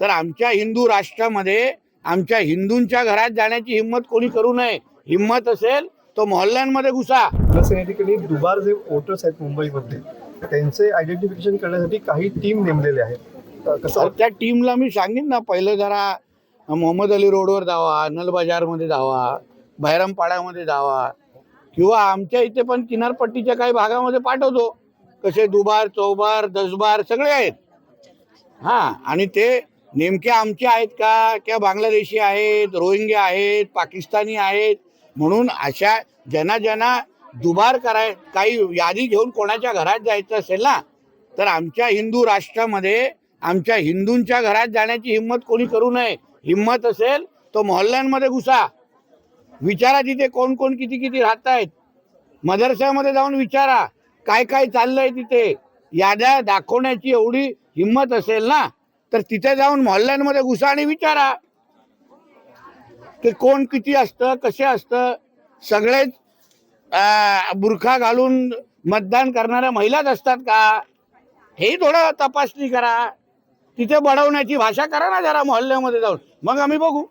तर आमच्या हिंदू राष्ट्रामध्ये आमच्या हिंदूंच्या घरात जाण्याची हिंमत कोणी करू नये. हिंमत असेल तो मोहल्ल्यांमध्ये घुसा. शिवसेनेकडे दुबार जे वोटर्स आहेत मुंबईमध्ये त्यांचे आयडेंटिफिकेशन करण्यासाठी काही टीम नेमलेले आहेत. कसं त्या टीमला मी सांगेन ना पहिलं जरा मोहम्मद अली रोडवर जावा नल बाजारमध्ये जावा बहिरमपाड्यामध्ये जावा किंवा आमच्या इथे पण किनारपट्टीच्या काही भागामध्ये पाठवतो. कसे दुबार चौबार दसबार सगळे आहेत. हा आणि ते नेमके आमचे आहेत का? किंवा बांगलादेशी आहेत रोहिंग्या आहेत पाकिस्तानी आहेत? म्हणून अशा ज्यांना ज्यांना दुबार कराय काही यादी घेऊन कोणाच्या घरात जायचं असेल ना तर आमच्या हिंदू राष्ट्रामध्ये आमच्या हिंदूंच्या घरात जाण्याची हिंमत कोणी करू नये. हिंमत असेल तो मोहल्ल्यांमध्ये घुसा. विचारा तिथे कोण कोण किती किती राहत आहेत मदरसामध्ये जाऊन विचारा. काय काय चाललंय तिथे? याद्या दाखवण्याची एवढी हिंमत असेल ना तर तिथे जाऊन मोहल्ल्यांमध्ये घुसा आणि विचारा. की कोण किती असतं कसे असतं. सगळेच बुरखा घालून मतदान करणाऱ्या महिलाच असतात का? हे थोडं तपासणी करा. तिथे बडवण्याची भाषा करा ना जरा मोहल्ल्यामध्ये जाऊन. मग आम्ही बघू.